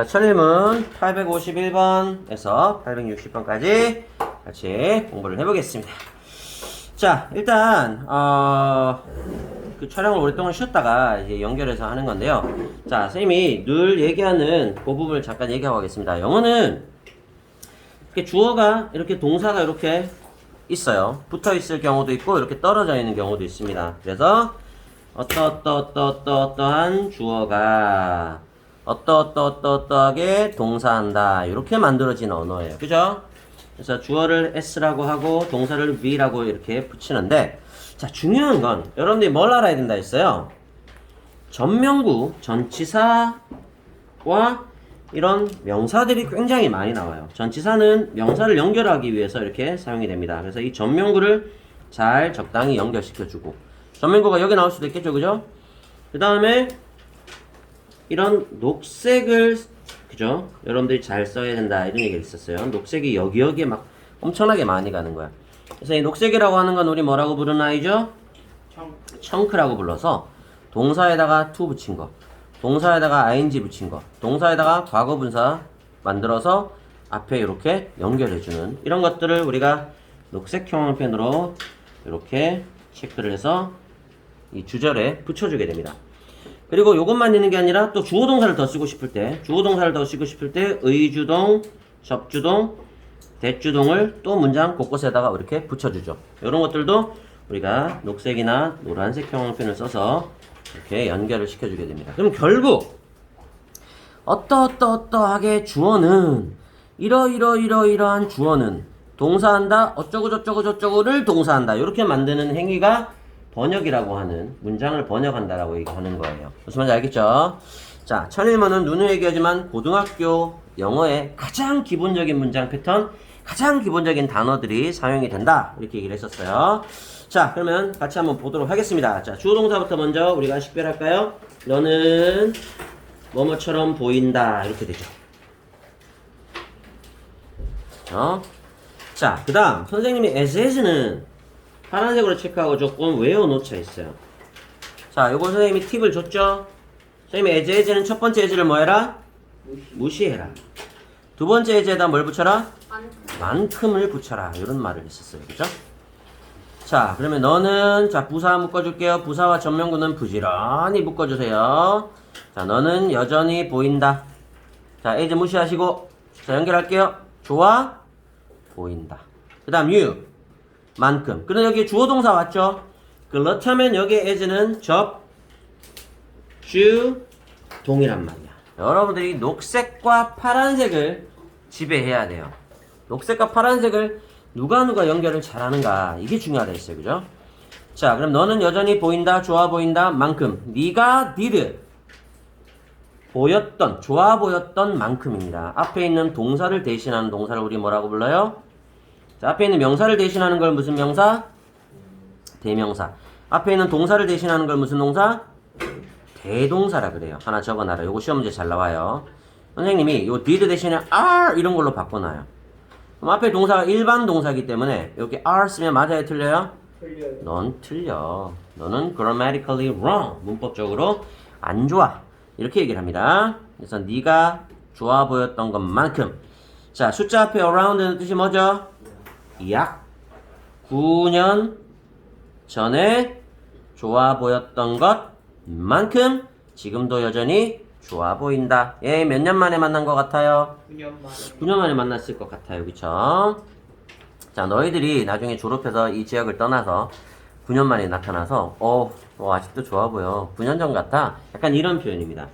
자, 천일문 851번에서 860번까지 같이 공부를 해보겠습니다. 자, 일단, 어, 그 촬영을 오랫동안 쉬었다가 이제 연결해서 하는 건데요. 자, 선생님이 늘 얘기하는 그 부분을 잠깐 얘기하고 가겠습니다. 영어는 이렇게 주어가 이렇게 동사가 이렇게 있어요. 붙어 있을 경우도 있고 이렇게 떨어져 있는 경우도 있습니다. 그래서 어떠어떠어떠어떠어떠한 주어가 어떠어떠어떠어떠하게 동사한다. 이렇게 만들어진 언어예요. 그죠? 그래서 주어를 s라고 하고 동사를 v라고 이렇게 붙이는데 자 중요한 건 여러분들이 뭘 알아야 된다 했어요. 전명구 전치사와 이런 명사들이 굉장히 많이 나와요. 전치사는 명사를 연결하기 위해서 이렇게 사용이 됩니다. 그래서 이 전명구를 잘 적당히 연결시켜주고 전명구가 여기 나올 수도 있겠죠, 그죠? 그 다음에 이런 녹색을 그죠? 여러분들이 잘 써야 된다 이런 얘기가 있었어요. 녹색이 여기 여기에 막 엄청나게 많이 가는 거야. 그래서 이 녹색이라고 하는 건 우리 뭐라고 부르는 아이죠? 청크 라고 불러서 동사에다가 to 붙인 거, 동사에다가 ing 붙인 거, 동사에다가 과거 분사 만들어서 앞에 이렇게 연결해주는 이런 것들을 우리가 녹색 형광펜으로 이렇게 체크를 해서 이 주절에 붙여주게 됩니다. 그리고 이것만 있는 게 아니라 또 주어 동사를 더 쓰고 싶을 때, 주어 동사를 더 쓰고 싶을 때 의주동, 접주동, 대주동을 또 문장 곳곳에다가 이렇게 붙여주죠. 이런 것들도 우리가 녹색이나 노란색 형광펜을 써서 이렇게 연결을 시켜주게 됩니다. 그럼 결국 어떠어떠어떠하게 주어는 이러이러이러이러한 주어는 동사한다 어쩌고 저쩌고 저쩌고를 동사한다 이렇게 만드는 행위가 번역이라고 하는 문장을 번역한다라고 얘기하는 거예요. 무슨 말인지 알겠죠? 자, 천일문은 누누 얘기하지만 고등학교 영어의 가장 기본적인 문장 패턴, 가장 기본적인 단어들이 사용이 된다 이렇게 얘기를 했었어요. 자, 그러면 같이 한번 보도록 하겠습니다. 자, 주어 동사부터 먼저 우리가 식별할까요? 너는 뭐뭐처럼 보인다 이렇게 되죠. 어? 자, 그 다음 선생님이 as as는 파란색으로 체크하고 조금 외워놓쳐 있어요. 자, 요거 선생님이 팁을 줬죠? 선생님이 as as는 첫 번째 as를 뭐 해라? 무시 해라. 두 번째 as에다 뭘 붙여라? 만큼 을 붙여라. 이런 말을 했었어요. 그죠? 자, 그러면 너는, 자, 부사 묶어줄게요. 부사와 전명구는 부지런히 묶어주세요. 자, 너는 여전히 보인다. 자, as 무시하시고, 자, 연결할게요. 좋아? 보인다. 그 다음, you. 만큼. 그럼 여기 주어 동사 왔죠? 그렇다면 여기 as는 접, 주, 동이란 말이야. 여러분들이 녹색과 파란색을 지배해야 돼요. 녹색과 파란색을 누가 누가 연결을 잘하는가 이게 중요하다 했어요. 그죠? 자, 그럼 너는 여전히 보인다, 좋아 보인다 만큼 네가 did 보였던, 좋아 보였던 만큼입니다. 앞에 있는 동사를 대신하는 동사를 우리 뭐라고 불러요? 자, 앞에 있는 명사를 대신하는 걸 무슨 명사? 대명사. 앞에 있는 동사를 대신하는 걸 무슨 동사? 대동사라 그래요. 하나 적어놔라. 요거 시험 문제 잘 나와요. 선생님이 요 did 대신에 are 이런 걸로 바꿔놔요. 그럼 앞에 동사가 일반 동사기 때문에 여기 are 쓰면 맞아요, 틀려요? 틀려요. 넌 틀려. 너는 grammatically wrong. 문법적으로 안 좋아. 이렇게 얘기를 합니다. 그래서 네가 좋아 보였던 것만큼. 자, 숫자 앞에 around는 뜻이 뭐죠? 약 9년 전에 좋아 보였던 것만큼 지금도 여전히 좋아 보인다. 예, 몇 년 만에 만난 것 같아요? 9년 만에. 9년 만에 만났을 것 같아요. 그쵸? 자, 너희들이 나중에 졸업해서 이 지역을 떠나서 9년 만에 나타나서, 어, 어, 아직도 좋아 보여. 9년 전 같아. 약간 이런 표현입니다.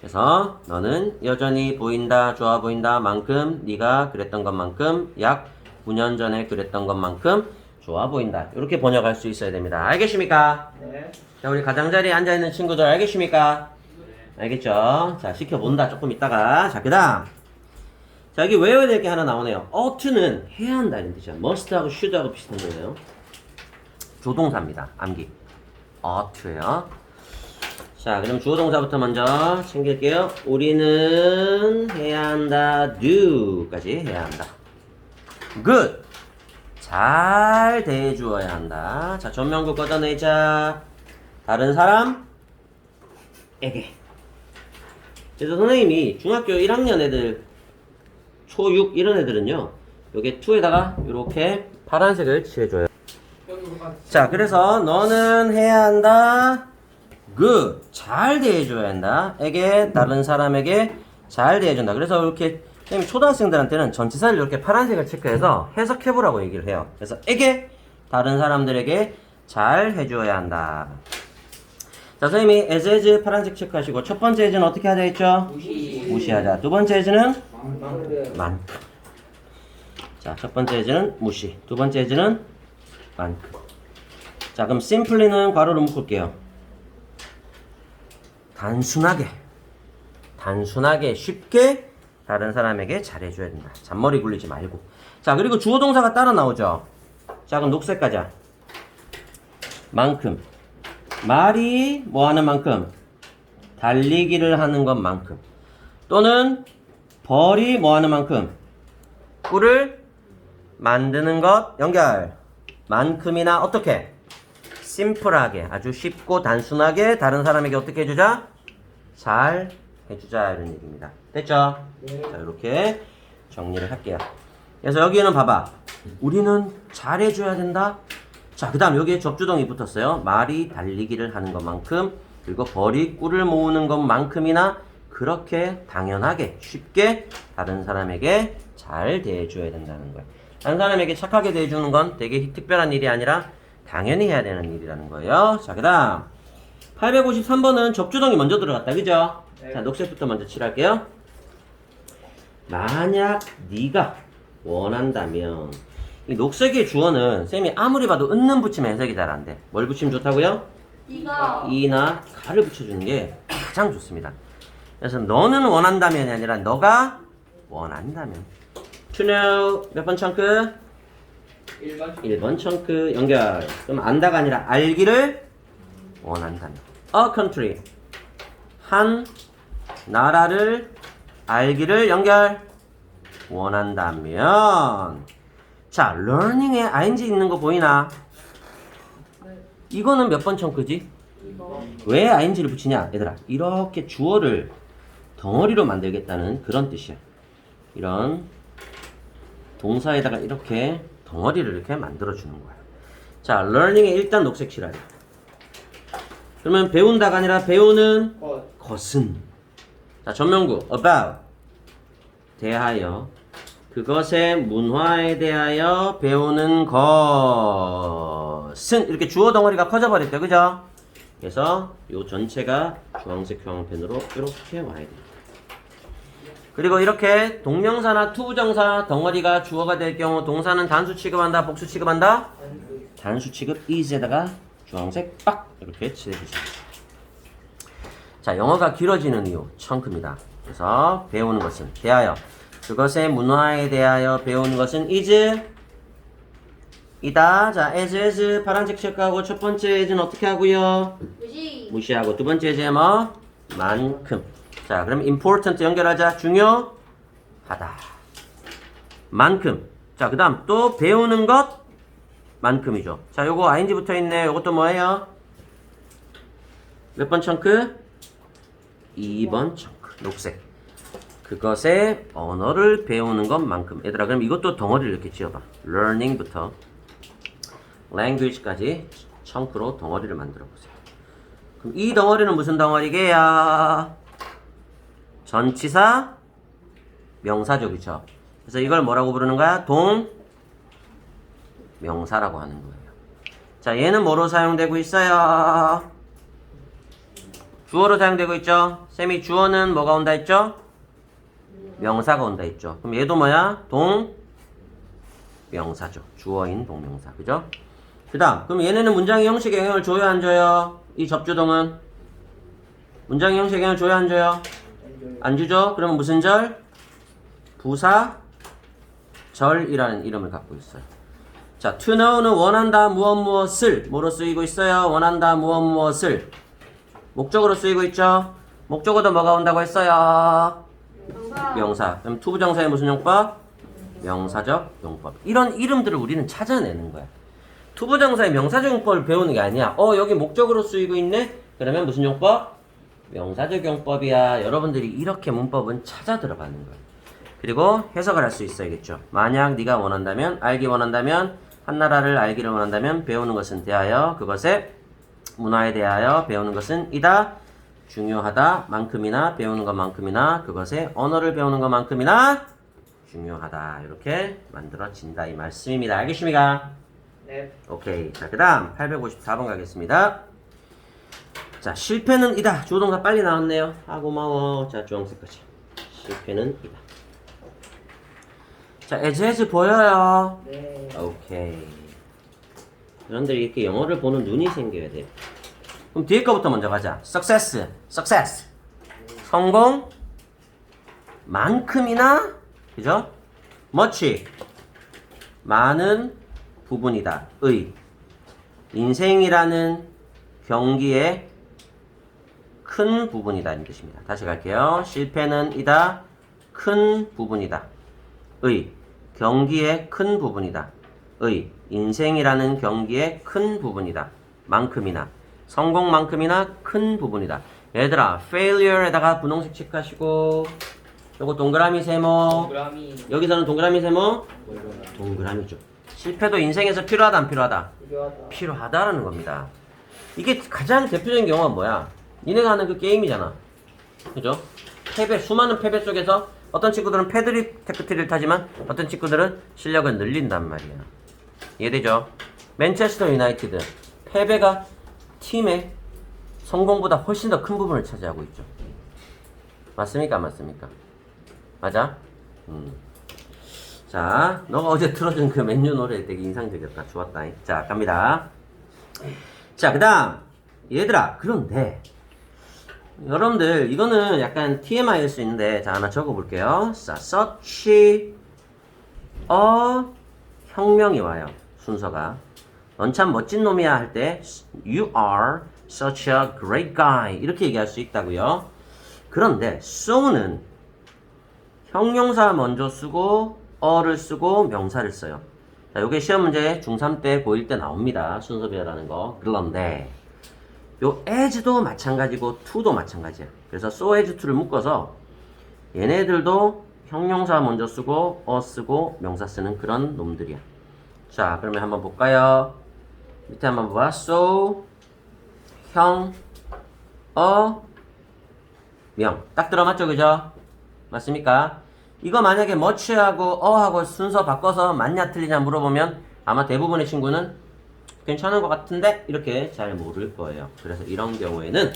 그래서 너는 여전히 보인다, 좋아 보인다 만큼 네가 그랬던 것만큼 약 9년 전에 그랬던 것만큼 좋아 보인다. 이렇게 번역할 수 있어야 됩니다. 알겠습니까? 네. 자, 우리 가장자리에 앉아있는 친구들 알겠습니까? 알겠죠? 자, 시켜본다. 조금 있다가. 자, 그 다음. 자, 여기 외워야 될 게 하나 나오네요. ough는 해야 한다. 이런 뜻이야. must하고 should하고 비슷한 거예요. 조동사입니다. 암기. ough트예요. 자, 그럼 주어 동사부터 먼저 챙길게요. 우리는 해야 한다. do까지 해야 한다. Good. 잘 대해주어야 한다. 자, 전명구 걷어내자. 다른 사람에게. 그래서 선생님이 중학교 1학년 애들 초6 이런 애들은요. 요게 2에다가 이렇게 파란색을 칠해줘요. 자, 그래서 너는 해야 한다. good. 잘 대해줘야 한다. 에게, 다른 사람에게 잘 대해준다. 그래서 이렇게 선생님이 초등학생들한테는 전치사를 이렇게 파란색을 체크해서 해석해보라고 얘기를 해요. 그래서 에게, 다른 사람들에게 잘 해줘야 한다. 자, 선생님이 as, as 파란색 체크하시고 첫 번째 as는 어떻게 하자 했죠? 무시. 무시하자. 두 번째 as는. 만큼. 자, 첫 번째 해즈는 무시. 두 번째 해즈는 만큼. 자, 그럼 simply는 괄호로 묶을게요. 단순하게, 단순하게, 쉽게 다른 사람에게 잘해줘야 된다. 잔머리 굴리지 말고. 자, 그리고 주어 동사가 따라 나오죠. 자, 그럼 녹색 가자. 만큼. 말이 뭐 하는 만큼? 달리기를 하는 것만큼. 또는 벌이 뭐 하는 만큼? 꿀을 만드는 것 연결 만큼이나 어떻게 심플하게 아주 쉽고 단순하게 다른 사람에게 어떻게 해주자 잘 해주자 이런 얘기입니다 됐죠 네. 자 이렇게 정리를 할게요 그래서 여기는 봐봐 우리는 잘 해줘야 된다 자 그 다음 여기에 접주동이 붙었어요 말이 달리기를 하는 것만큼 그리고 벌이 꿀을 모으는 것만큼이나 그렇게 당연하게 쉽게 다른 사람에게 잘 대해줘야 된다는 거예요. 다른 사람에게 착하게 대해주는 건 되게 특별한 일이 아니라 당연히 해야 되는 일이라는 거예요. 자, 그 다음 853번은 접주동이 먼저 들어갔다. 그죠? 네. 자, 녹색부터 먼저 칠할게요. 만약 네가 원한다면 이 녹색의 주어는 쌤이 아무리 봐도 은는 붙이면 해석이 잘 안 돼. 뭘 붙이면 좋다고요? 이가 이나 가를 붙여주는 게 가장 좋습니다. 그래서 너는 원한다면이 아니라 너가 원한다면. To know 몇번 청크? 1번. 1번 청크 연결. 그럼 안다가 아니라 알기를 원한다면. A country. 한 나라를 알기를 연결 원한다면. 자, learning에 ing 있는 거 보이나? 이거는 몇 번 청크지? 왜 ing를 붙이냐? 얘들아, 이렇게 주어를 덩어리로 만들겠다는 그런 뜻이야. 이런 동사에다가 이렇게 덩어리를 이렇게 만들어 주는 거야. 자, learning에 일단 녹색 칠하자. 그러면 배운다가 아니라 배우는 것. 것은. 자, 전명구, about. 대하여. 그것의 문화에 대하여 배우는 것은. 이렇게 주어 덩어리가 커져버렸대, 그죠? 그래서 요 전체가 주황색 교황펜으로 이렇게 와야 됩니다. 그리고 이렇게 동명사나 투부정사 덩어리가 주어가 될 경우 동사는 단수 취급한다, 복수 취급한다? 단수 취급 is에다가 주황색 빡 이렇게 칠해주세요. 자, 영어가 길어지는 이유 청크입니다. 그래서 배우는 것은 대하여 그것의 문화에 대하여 배우는 것은 is 이다. 자, as as 파란색 체크하고 첫 번째 as는 어떻게 하고요? 무시 무시하고 두 번째 제 뭐? 만큼. 자, 그럼 important 연결하자. 중요하다. 만큼. 자, 그다음 또 배우는 것 만큼이죠. 자, 요거 ing 붙어 있네. 요것도 뭐예요? 몇 번 청크? 2번 청크. 녹색. 그것의 언어를 배우는 것만큼. 얘들아, 그럼 이것도 덩어리를 이렇게 지어봐. learning부터 language까지 청크로 덩어리를 만들어 보세요. 그럼 이 덩어리는 무슨 덩어리게요? 전치사 명사죠, 그쵸? 그래서 이걸 뭐라고 부르는 거야? 동 명사라고 하는 거예요. 자, 얘는 뭐로 사용되고 있어요? 주어로 사용되고 있죠? 쌤이 주어는 뭐가 온다 했죠? 명사가 온다 했죠. 그럼 얘도 뭐야? 동 명사죠. 주어인 동명사. 그죠? 그 다음, 그럼 얘네는 문장의 형식에 영향을 줘요, 안 줘요? 이 접주동은? 문장의 형식에 영향을 줘요, 안 줘요? 안 주죠? 그러면 무슨 절? 부사 절이라는 이름을 갖고 있어요. 자, to know는 원한다 무엇 무엇을 뭐로 쓰이고 있어요? 원한다 무엇 무엇을 목적으로 쓰이고 있죠? 목적어도 뭐가 온다고 했어요? 명사. 그럼 투부정사의 무슨 용법? 명사적 용법. 이런 이름들을 우리는 찾아내는 거야. 투부정사의 명사적 용법을 배우는 게 아니야. 어, 여기 목적으로 쓰이고 있네? 그러면 무슨 용법? 명사적 용법이야. 여러분들이 이렇게 문법은 찾아 들어가는 거예요. 그리고 해석을 할 수 있어야겠죠. 만약 네가 원한다면 알기 원한다면 한 나라를 알기를 원한다면 배우는 것은 대하여 그것의 문화에 대하여 배우는 것은 이다 중요하다 만큼이나 배우는 것만큼이나 그것의 언어를 배우는 것만큼이나 중요하다 이렇게 만들어진다 이 말씀입니다. 알겠습니까? 네. 오케이. 자, 그 다음 854번 가겠습니다. 자, 실패는 이다. 조동사 빨리 나왔네요. 아, 고마워. 자, 주황색까지. 실패는 이다. 자, 에즈에즈 보여요. 네. 오케이. 여러분들이 이렇게 영어를 보는 눈이 생겨야 돼요. 그럼 뒤에 거부터 먼저 가자. success, success. 성공. 만큼이나, 그죠? much. 많은 부분이다. 의. 인생이라는 경기의 큰 부분이다. 이 뜻입니다. 다시 갈게요. 실패는 이다. 큰 부분이다. 의. 경기의 큰 부분이다. 의. 인생이라는 경기의 큰 부분이다. 만큼이나. 성공만큼이나 큰 부분이다. 얘들아, failure에다가 분홍색 체크하시고, 요거 동그라미 세모. 동그라미 여기서는 동그라미 세모. 동그라미죠. 실패도 인생에서 필요하다, 안 필요하다? 필요하다. 필요하다라는 겁니다. 이게 가장 대표적인 경우가 뭐야? 니네가 하는 그 게임이잖아. 그죠? 패배, 수많은 패배 속에서 어떤 친구들은 패드립 테크트리를 타지만 어떤 친구들은 실력을 늘린단 말이야. 이해되죠? 맨체스터 유나이티드. 패배가 팀의 성공보다 훨씬 더 큰 부분을 차지하고 있죠. 맞습니까? 안 맞습니까? 맞아? 음. 자, 너가 어제 틀어준 그 맨유 노래 되게 인상적이었다. 좋았다. 자, 갑니다. 자, 그 다음. 얘들아, 그런데, 여러분들, 이거는 약간 TMI일 수 있는데, 자, 하나 적어볼게요. 자, such a 혁명이 와요. 순서가. 넌 참 멋진 놈이야 할 때, you are such a great guy. 이렇게 얘기할 수 있다고요. 그런데, so는 형용사 먼저 쓰고 어를 쓰고 명사를 써요. 자, 요게 시험 문제 중3 때 고1 때 나옵니다. 순서배열하는 거. 그런데 요 as도 마찬가지고 to도 마찬가지야. 그래서 so as to를 묶어서 얘네들도 형용사 먼저 쓰고 어 쓰고 명사 쓰는 그런 놈들이야. 자, 그러면 한번 볼까요? 밑에 한번 봐봐. so 형 어, 명. 딱 들어맞죠, 그죠? 맞습니까? 이거 만약에 much하고 어하고 순서 바꿔서 맞냐 틀리냐 물어보면 아마 대부분의 친구는 괜찮은 것 같은데 이렇게 잘 모를 거예요. 그래서 이런 경우에는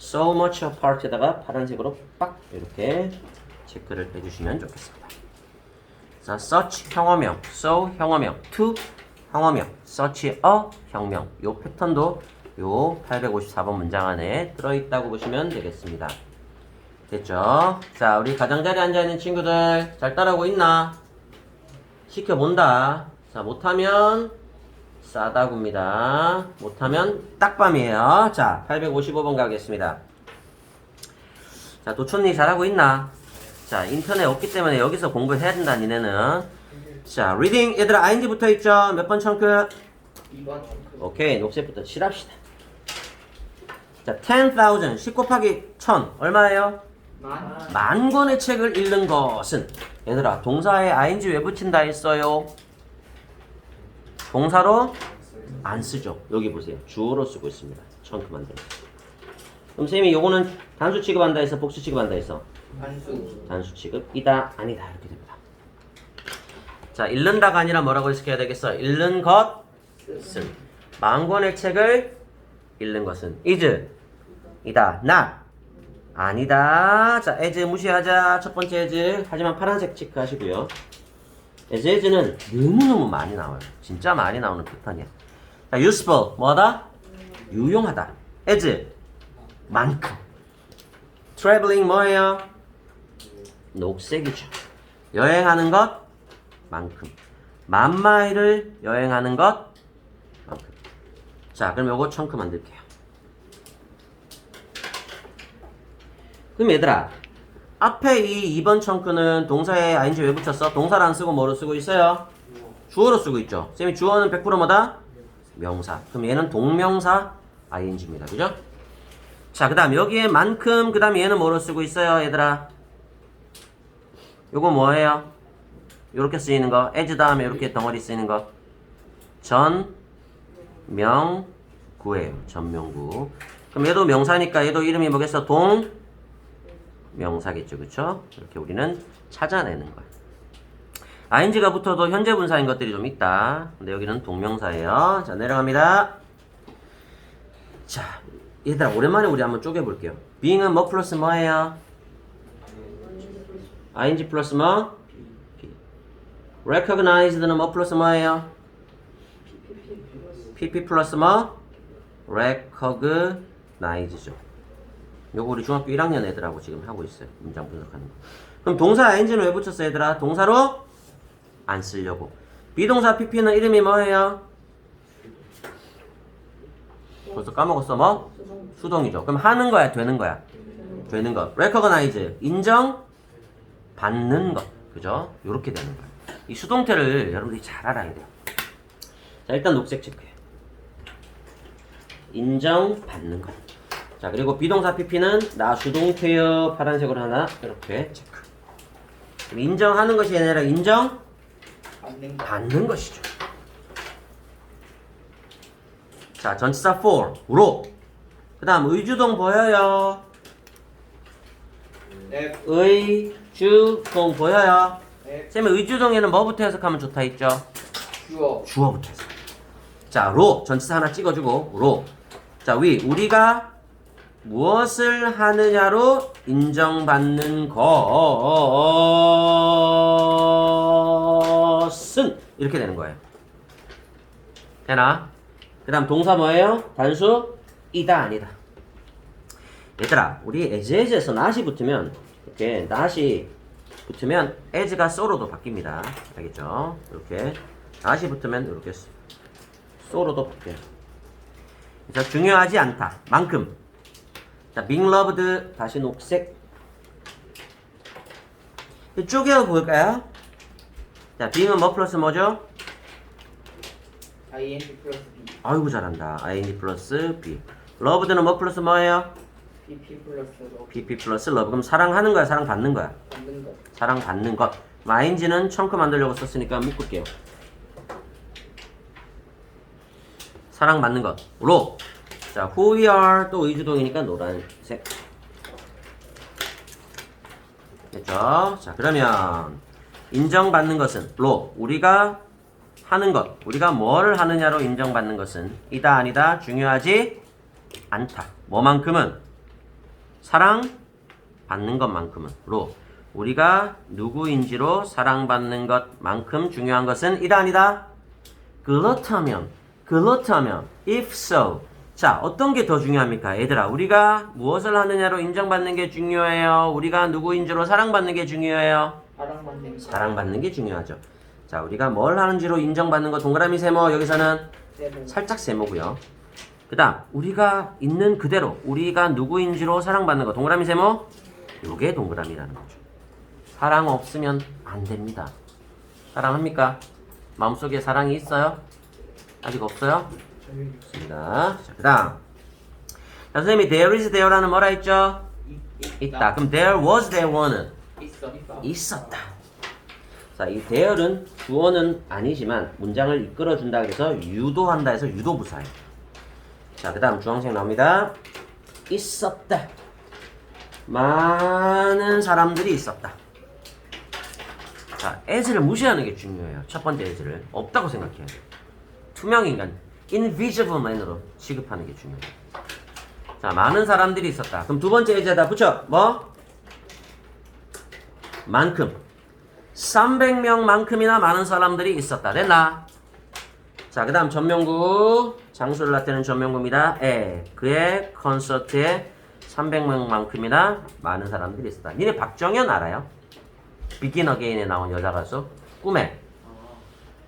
so much apart에다가 파란색으로 빡 이렇게 체크를 해주시면 좋겠습니다. 자, such 형어명, so 형어명, to 형어명, such a 혁명. 요 패턴도 요 854번 문장 안에 들어있다고 보시면 되겠습니다. 됐죠? 자, 우리 가장자리에 앉아있는 친구들 잘 따라오고 있나? 시켜본다. 자, 못하면 싸다구입니다. 못하면 딱밤이에요. 자, 855번 가겠습니다. 자, 도촌니 잘하고 있나? 자, 인터넷 없기 때문에 여기서 공부해야 된다, 니네는. 자, 리딩. 얘들아, ING 붙어 있죠? 몇 번 청크? 2번 청크. 오케이, 녹색부터 칠합시다. 자, 10,000. 10 곱하기 1000. 얼마예요? 만. 만 권의 책을 읽는 것은 얘들아 동사에 ing 왜 붙인다 했어요? 동사로 안 쓰죠. 여기 보세요. 주어로 쓰고 있습니다. 청크 만들어. 그럼 쌤이 요거는 단수 취급한다 해서 복수 취급한다 해서 한수. 단수 취급이다 아니다 이렇게 됩니다. 자 읽는다가 아니라 뭐라고 해석해야 되겠어? 읽는 것은 만 권의 책을 읽는 것은 is 이다 not 아니다. 자, as 무시하자. 첫 번째 as. 하지만 파란색 체크하시고요. as, as는 너무너무 많이 나와요. 진짜 많이 나오는 패턴이야. 자, useful. 뭐하다? 유용하다. as. 만큼. traveling 뭐예요? 녹색이죠. 여행하는 것? 만큼. 만 마일을 여행하는 것? 만큼. 자, 그럼 요거 청크 만들게요. 그럼 얘들아 앞에 이 2번 청크는 동사에 ing 왜 붙였어? 동사를 안 쓰고 뭐로 쓰고 있어요? 주어로 쓰고 있죠 쌤이 주어는 100% 뭐다? 명사 그럼 얘는 동명사 ing입니다 그죠? 자, 그 다음 여기에 만큼, 그 다음 얘는 뭐로 쓰고 있어요, 얘들아? 요거 뭐예요? 요렇게 쓰이는 거. as 다음에 요렇게 덩어리 쓰이는 거. 전, 명, 구예요. 전명구. 그럼 얘도 명사니까 얘도 이름이 뭐겠어? 동, 명사겠죠. 그쵸? 이렇게 우리는 찾아내는 거야. ing가 붙어도 현재 분사인 것들이 좀 있다. 근데 여기는 동명사예요. 자, 내려갑니다. 자, 얘들아, 오랜만에 우리 한번 쪼개볼게요. being은 뭐 플러스 뭐예요? Ing 플러스 뭐? P. recognized는 뭐 플러스 뭐예요? pp 플러스 뭐? recognize죠. 요거 우리 중학교 1학년 애들하고 지금 하고 있어요. 문장 분석하는 거. 그럼 동사 ing는 왜 붙였어, 얘들아? 동사로 안 쓰려고. 비동사 pp는 이름이 뭐예요? 벌써 까먹었어, 뭐? 수동이죠. 그럼 하는 거야, 되는 거야? 되는 것. recognize, 인정, 받는 것. 그죠? 요렇게 되는 거야. 이 수동태를 여러분들이 잘 알아야 돼요. 자, 일단 녹색 체크해. 인정, 받는 것. 자, 그리고 비동사 pp는 나 수동태여 파란색으로 하나 이렇게 체크. 인정하는 것이 아니라 인정, 받는 거. 받는 것이죠. 자, 전치사 for, 로. 그 다음 의주동 보여요. 네. 의주동 보여요. 네. 쌤이 의주동에는 뭐부터 해석하면 좋다 했죠? 주어. 주어부터 해석. 자, 로. 전치사 하나 찍어주고, 로. 자, 위. 우리가 무엇을 하느냐로 인정받는 것은 이렇게 되는 거예요. 되나? 그 다음 동사 뭐예요? 단수? 이다 아니다. 얘들아, 우리 as as에서 not이 붙으면 이렇게 not이 붙으면 as가 so로도 바뀝니다. 알겠죠? 이렇게 not이 붙으면 이렇게 so로도 바뀌어요. 자, 중요하지 않다. 만큼. 자, being loved 다시 녹색. 쪼개어 볼까요? 자, being은 뭐 플러스 뭐죠? ing 플러스 b. 아이고 잘한다. ing 플러스 b. loved는 뭐 플러스 뭐예요? 플러스 로. pp 플러스 love. 그럼 사랑하는 거야, 사랑 받는 거야? 받는 거. 사랑 받는 것. ing는 청크 만들려고 썼으니까 묶을게요. 사랑 받는 것. 로. 자, who we are 또 의주동이니까 노란색. 됐죠? 자, 그러면 인정받는 것은 로. 우리가 하는 것. 우리가 뭘 하느냐로 인정받는 것은 이다 아니다 중요하지 않다. 뭐만큼은 사랑 받는 것만큼은 로 우리가 누구인지로 사랑받는 것만큼 중요한 것은 이다 아니다 그렇다면 그렇다면 if so 자 어떤 게 더 중요합니까 얘들아 우리가 무엇을 하느냐로 인정받는 게 중요해요 우리가 누구인지로 사랑받는 게 중요해요 사랑받는 거. 사랑받는 게 중요하죠 자 우리가 뭘 하는지로 인정받는 거 동그라미 세모 여기서는. 살짝 세모고요. 그 다음 우리가 있는 그대로 우리가 누구인지로 사랑받는 거 동그라미 세모 요게 동그라미라는 거죠. 사랑 없으면 안 됩니다. 사랑합니까? 마음속에 사랑이 있어요? 아직 없어요? 없습니다. 자, 그 다음 자, 선생님이 there is there라는 뭐라 했죠? 있- 있다. 그럼 there was there. 있어. 있었다. 자, 이 대열은 주어는 아니지만 문장을 이끌어준다 그래서 유도한다 해서 유도부사예요. 자, 그 다음 주황색 나옵니다. 있었다. 많은 사람들이 있었다. 자, as를 무시하는 게 중요해요. 첫 번째 as를. 없다고 생각해야 돼요. 투명 인간, invisible man으로 취급하는 게 중요해요. 자, 많은 사람들이 있었다. 그럼 두 번째 as에다 붙여. 뭐? 만큼. 300명만큼이나 많은 사람들이 있었다. 됐나? 자, 그 다음 전명구. 장수를 나타내는 전명구입니다. 에, 그의 콘서트에 300명만큼이나 많은 사람들이 있었다. 니네 박정현 알아요? 비긴 어게인에 나온 여자 가수? 꿈에.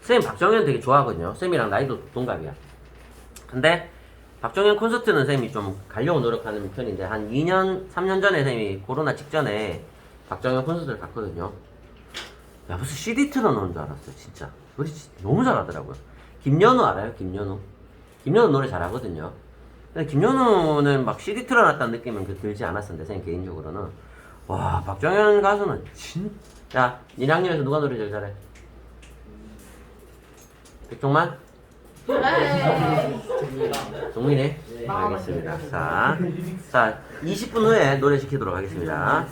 쌤 박정현 되게 좋아하거든요. 쌤이랑 나이도 동갑이야. 근데 박정현 콘서트는 쌤이 좀 가려고 노력하는 편인데 한 2년, 3년 전에 쌤이 코로나 직전에 박정현 콘서트를 갔거든요. 야 무슨 CD 틀어놓은 줄 알았어요 진짜 진- 너무 잘하더라고요 김연우 알아요 김연우 김연우 노래 잘하거든요 근데 김현우는 막 CD 틀어놨다는 느낌은 그 들지 않았었는데 선생님 개인적으로는 와 박정현 가수는 진짜 니네 학년에서 누가 노래 제일 잘해? 백종만? 동민이? 알겠습니다. 자, 자 20분 후에 노래 시키도록 하겠습니다.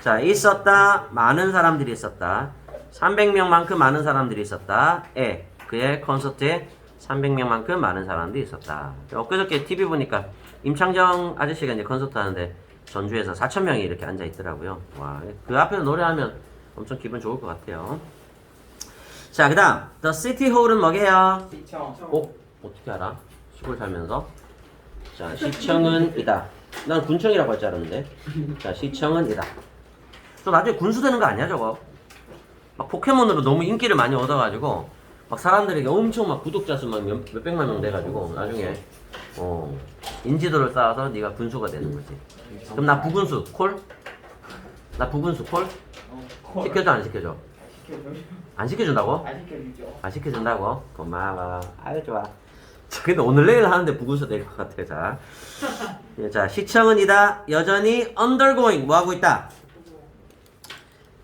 자, 있었다. 많은 사람들이 있었다. 300명만큼 많은 사람들이 있었다. 에, 그의 콘서트에 300명만큼 많은 사람들이 있었다. 엊그저께 TV 보니까 임창정 아저씨가 이제 콘서트 하는데 전주에서 4,000명이 이렇게 앉아 있더라고요. 와, 그 앞에서 노래하면 엄청 기분 좋을 것 같아요. 자, 그 다음, The City Hall은 뭐게요? 시청. 어? 어떻게 알아? 시골 살면서? 자, 시청은 이다. 난 군청이라고 할 줄 알았는데. 자, 시청은 이다. 저 나중에 군수 되는 거 아니야, 저거? 막 포켓몬으로 너무 인기를 많이 얻어가지고, 막 사람들에게 엄청 막 구독자 수막 몇, 몇백만 명 돼가지고, 나중에, 어, 인지도를 쌓아서 네가 군수가 되는 거지. 그럼 나 부군수, 콜? 나 부군수, 콜? 시켜줘, 안 시켜줘? 안 시켜준다고? 안 시켜주죠. 안 시켜준다고? 고마워. 아유, 좋아. 자, 근데 오늘 내일 하는데 부구서 될것 같아, 자. 예, 자, 시청은 이다. 여전히 undergoing. 뭐 하고 있다?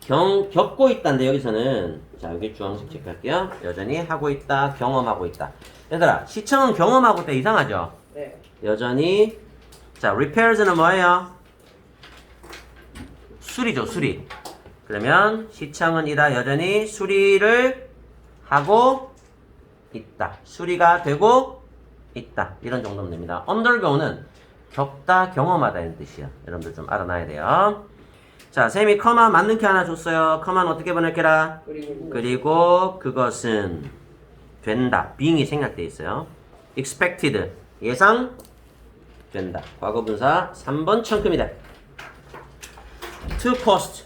경, 겪고 있다인데, 여기서는. 자, 여기 주황색 체크할게요. 여전히 하고 있다. 경험하고 있다. 얘들아, 시청은 경험하고 있다. 이상하죠? 네. 여전히. 자, repairs는 뭐예요? 수리죠, 수리. 그러면 시청은 이다. 여전히 수리를 하고 있다. 수리가 되고 있다. 이런 정도면 됩니다. undergo는 겪다, 경험하다 이런 뜻이야. 여러분들 좀 알아놔야 돼요. 자, 쌤이 커마 맞는 게 하나 줬어요. 커마는 어떻게 보낼게라? 그리고 그리고 그것은 된다. being이 생략돼 있어요. expected 예상 된다. 과거분사 3번 청금이다. to cost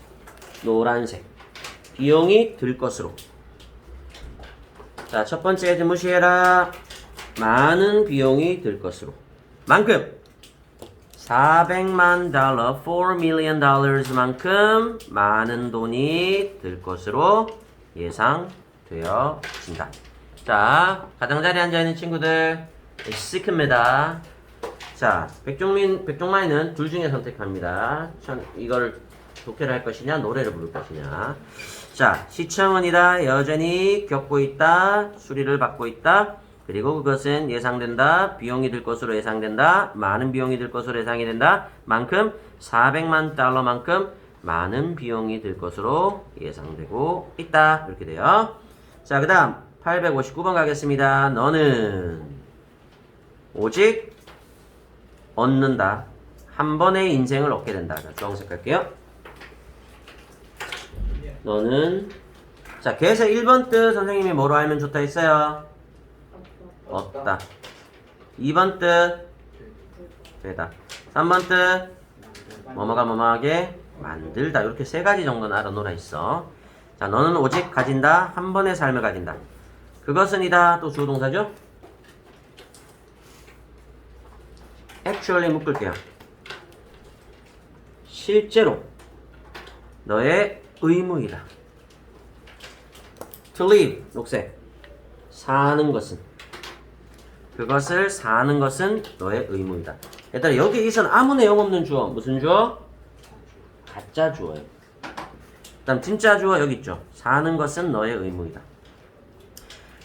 노란색 비용이 들 것으로. 자, 첫 번째 무시해라. 많은 비용이 들 것으로. 만큼 400만 달러, 4 million dollars만큼 많은 돈이 들 것으로 예상되어진다. 자, 가장자리에 앉아있는 친구들, 시크입니다. 자, 백종민, 백종만이는 둘 중에 선택합니다. 참, 이걸 독해를 할 것이냐, 노래를 부를 것이냐. 자, 시청은이다. 여전히 겪고 있다. 수리를 받고 있다. 그리고 그것은 예상된다. 비용이 들 것으로 예상된다. 많은 비용이 들 것으로 예상이 된다. 만큼 400만 달러만큼 많은 비용이 들 것으로 예상되고 있다. 이렇게 돼요. 자, 그 다음 859번 가겠습니다. 너는 오직 얻는다. 한 번의 인생을 얻게 된다. 자, 주황색 갈게요. 너는 자, 그래서 1번 뜻 선생님이 뭐로 알면 좋다 했어요? 얻다. 2번 뜻 되다. 3번 뜻 뭐뭐가 뭐뭐하게 만들다. 이렇게 세 가지 정도는 알아놓으라 있어. 자, 너는 오직 가진다. 한 번의 삶을 가진다. 그것은 이다. 또 주어 동사죠? actually 묶을게요. 실제로 너의 의무이다. to live 녹색 사는 것은 그것을 사는 것은 너의 의무이다. 얘들아 여기에선 아무 내용 없는 주어 무슨 주어? 가짜 주어예요. 그다음 진짜 주어 여기 있죠. 사는 것은 너의 의무이다.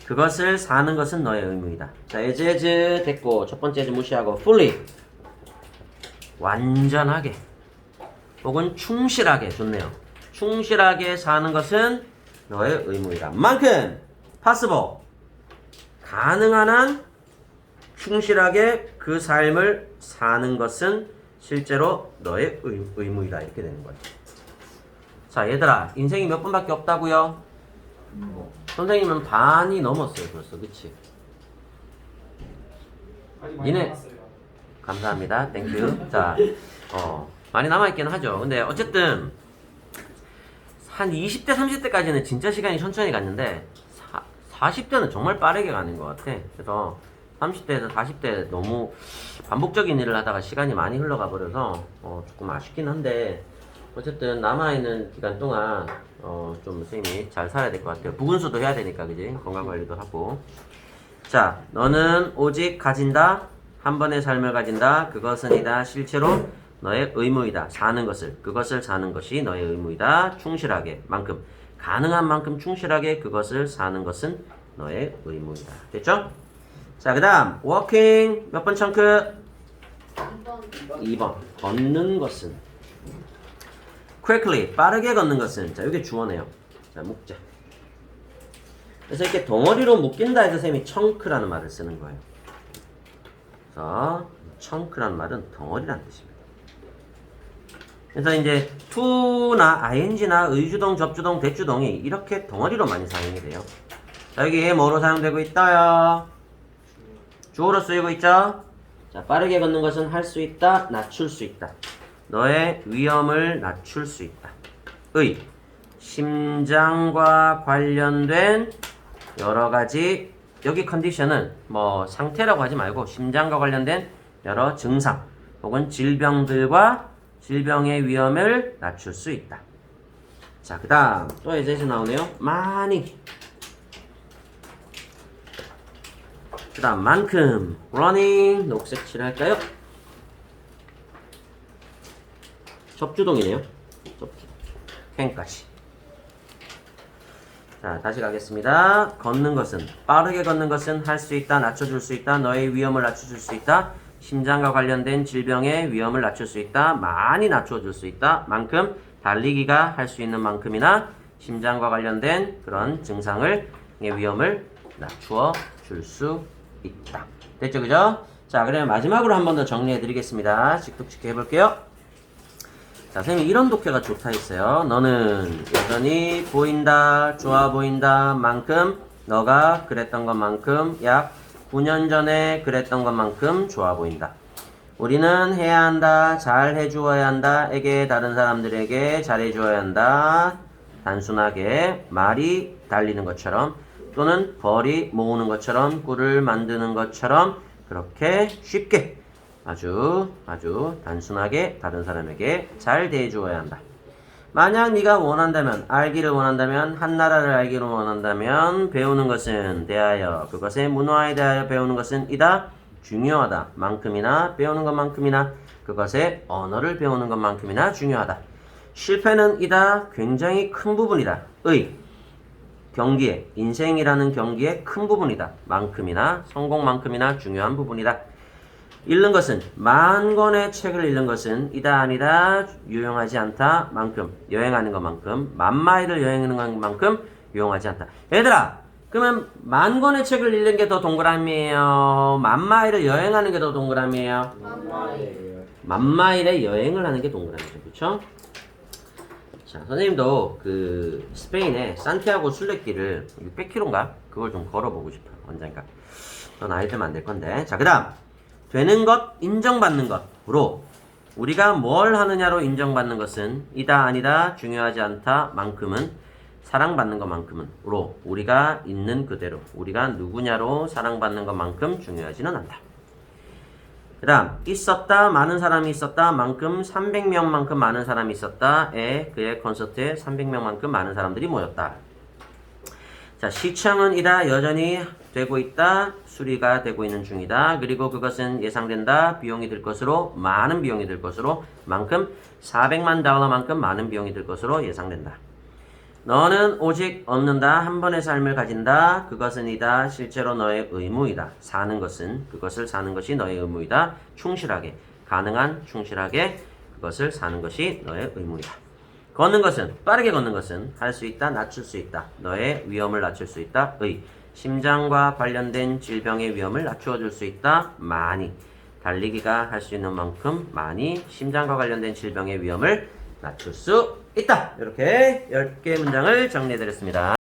그것을 사는 것은 너의 의무이다. 자, as as 됐고 첫 번째 as 무시하고 fully 완전하게 혹은 충실하게 좋네요. 충실하게 사는 것은 너의 의무이다. 만큼 possible 가능한 한 충실하게 그 삶을 사는 것은 실제로 너의 의, 의무이다. 이렇게 되는 거예요. 자 얘들아 인생이 몇 분밖에 없다고요? 선생님은 반이 넘었어요 벌써. 그치? 니네 감사합니다. 땡큐 자 어, 많이 남아있긴 하죠. 근데 어쨌든 한 20대 30대까지는 진짜 시간이 천천히 갔는데 사, 40대는 정말 빠르게 가는 것 같아. 그래서 30대에서 40대 너무 반복적인 일을 하다가 시간이 많이 흘러가 버려서 어, 조금 아쉽긴 한데 어쨌든 남아있는 기간 동안 어, 좀 선생님이 잘 살아야 될 것 같아요. 부근수도 해야 되니까 그지? 건강관리도 하고 자 너는 오직 가진다 한 번의 삶을 가진다. 그것은 이다. 실제로 너의 의무이다. 사는 것을 그것을 사는 것이 너의 의무이다. 충실하게 만큼 가능한 만큼 충실하게 그것을 사는 것은 너의 의무이다. 됐죠? 자, 그 다음 walking 몇 번 청크? 2번. 2번. 걷는 것은? quickly 빠르게 걷는 것은? 자 이게 주어네요. 자 묶자. 그래서 이렇게 덩어리로 묶인다 해서 쌤이 청크라는 말을 쓰는 거예요. 그래서 청크라는 말은 덩어리라는 뜻입니다. 그래서 이제 to나 ing나 의주동 접주동 대주동이 이렇게 덩어리로 많이 사용이 돼요. 자 여기 뭐로 사용되고 있다요 주어로 쓰이고 있죠 자, 빠르게 걷는 것은 할 수 있다, 낮출 수 있다. 너의 위험을 낮출 수 있다. 의, 심장과 관련된 여러 가지, 여기 컨디션은 뭐 상태라고 하지 말고 심장과 관련된 여러 증상 혹은 질병들과 질병의 위험을 낮출 수 있다. 자, 그 다음 또 예제에서 나오네요. 많이. 그 다음 만큼 running 녹색 칠할까요? 접주동이네요 접주동 행까지 자 다시 가겠습니다 걷는 것은 빠르게 걷는 것은 할 수 있다 낮춰줄 수 있다 너의 위험을 낮춰줄 수 있다 심장과 관련된 질병의 위험을 낮출 수 있다 많이 낮춰줄 수 있다 만큼 달리기가 할 수 있는 만큼이나 심장과 관련된 그런 증상을 의 위험을 낮추어 줄 수 있다. 됐죠, 그죠? 자, 그러면 마지막으로 한 번 더 정리해 드리겠습니다. 씩뚝씩 해볼게요. 자, 선생님이 이런 독해가 좋다 했어요. 너는 여전히 보인다, 좋아 보인다, 만큼, 너가 그랬던 것만큼, 약 9년 전에 그랬던 것만큼 좋아 보인다. 우리는 해야 한다, 잘 해주어야 한다, 에게 다른 사람들에게 잘해주어야 한다. 단순하게 말이 달리는 것처럼 또는 벌이 모으는 것처럼 꿀을 만드는 것처럼 그렇게 쉽게 아주 아주 단순하게 다른 사람에게 잘 대해주어야 한다. 만약 네가 원한다면 알기를 원한다면 한 나라를 알기를 원한다면 배우는 것은 대하여 그것의 문화에 대하여 배우는 것은 이다. 중요하다. 만큼이나 배우는 것만큼이나 그것의 언어를 배우는 것만큼이나 중요하다. 실패는 이다. 굉장히 큰 부분이다. 의 경기에 인생이라는 경기의 큰 부분이다. 만큼이나 성공만큼이나 중요한 부분이다. 읽는 것은 만 권의 책을 읽는 것은 이다 아니다 유용하지 않다 만큼 여행하는 것만큼 만 마일을 여행하는 것만큼 유용하지 않다. 얘들아 그러면 만 권의 책을 읽는 게 더 동그라미예요. 만 마일을 여행하는 게 더 동그라미예요. 만 마일의 여행을 하는 게 동그라미죠. 그렇죠? 자, 선생님도 그 스페인의 산티아고 순례길을 600km인가? 그걸 좀 걸어보고 싶어요. 언젠가. 넌 아이 들면 안될 건데. 자, 그 다음. 되는 것, 인정받는 것으로 우리가 뭘 하느냐로 인정받는 것은 이다 아니다 중요하지 않다 만큼은 사랑받는 것만큼은로 우리가 있는 그대로 우리가 누구냐로 사랑받는 것만큼 중요하지는 않다. 그 다음 있었다 많은 사람이 있었다 만큼 300명만큼 많은 사람이 있었다 에 그의 콘서트에 300명만큼 많은 사람들이 모였다. 자 시청은 이다. 여전히 되고 있다. 수리가 되고 있는 중이다. 그리고 그것은 예상된다. 비용이 들 것으로 많은 비용이 들 것으로 만큼 400만 달러만큼 많은 비용이 들 것으로 예상된다 너는 오직 얻는다. 한 번의 삶을 가진다. 그것은 이다. 실제로 너의 의무이다. 사는 것은 그것을 사는 것이 너의 의무이다. 충실하게 가능한 충실하게 그것을 사는 것이 너의 의무이다. 걷는 것은 빠르게 걷는 것은 할 수 있다 낮출 수 있다. 너의 위험을 낮출 수 있다. 의. 심장과 관련된 질병의 위험을 낮추어 줄 수 있다. 많이. 달리기가 할 수 있는 만큼 많이 심장과 관련된 질병의 위험을 낮출 수 있다. 이렇게 10개 문장을 정리해 드렸습니다.